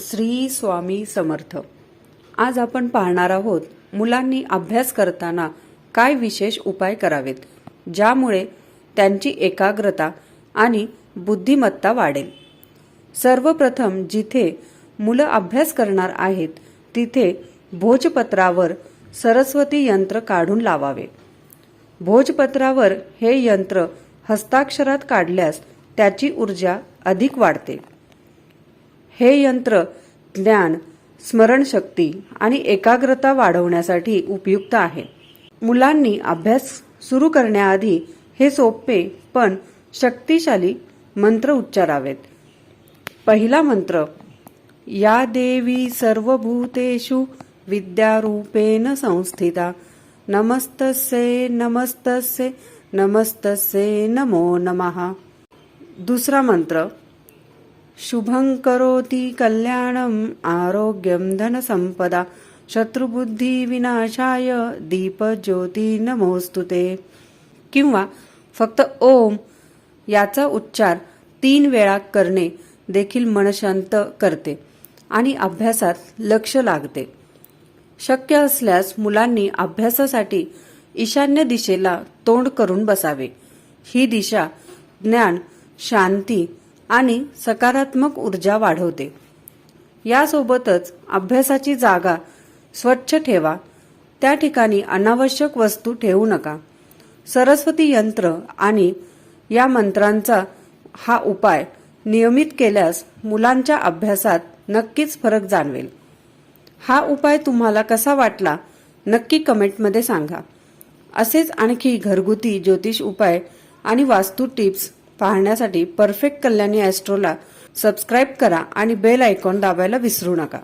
श्री स्वामी समर्थ. आज आपण पाहणार आहोत मुलांनी अभ्यास करताना काय विशेष उपाय करावेत ज्यामुळे त्यांची एकाग्रता आणि बुद्धिमत्ता वाढेल. सर्वप्रथम जिथे मुलं अभ्यास करणार आहेत तिथे भोजपत्रावर सरस्वती यंत्र काढून लावावे. भोजपत्रावर हे यंत्र हस्ताक्षरात काढल्यास त्याची ऊर्जा अधिक वाढते. हे यंत्र ज्ञान स्मरणशक्ती आणि एकाग्रता वाढवण्यासाठी उपयुक्त आहे. मुलांनी अभ्यास सुरू करण्याआधी हे सोपे पण शक्तिशाली मंत्र उच्चारावेत. पहिला मंत्र या देवी सर्वभूतेषु विद्यारूपेण संस्थिता। नमस्तसे नमस्तस्ये नमस्तसे नमो नमः. दुसरा मंत्र शुभं करोति कल्याणम् आरोग्यं धनसंपदा शत्रुबुद्धिविनाशाय दीपज्योती नमोस्तुते किंवा फक्त ओम याचा उच्चार तीन वेळा करणे देखील मनशांत करते आणि अभ्यासात लक्ष लागते. शक्य असल्यास मुलांनी अभ्यासासाठी ईशान्य दिशेला तोंड करून बसावे. ही दिशा ज्ञान शांती आणि सकारात्मक ऊर्जा वाढवते. यासोबतच अभ्यासाची जागा स्वच्छ ठेवा. त्या ठिकाणी अनावश्यक वस्तू ठेवू नका. सरस्वती यंत्र आणि या मंत्रांचा हा उपाय नियमित केल्यास मुलांच्या अभ्यासात नक्कीच फरक जाणवेल. हा उपाय तुम्हाला कसा वाटला नक्की कमेंटमध्ये सांगा. असेच आणखी घरगुती ज्योतिष उपाय आणि वास्तू टिप्स पाहण्यासाठी परफेक्ट कल्याणी ॲस्ट्रोला सबस्क्राईब करा आणि बेल आयकॉन दाबायला विसरू नका.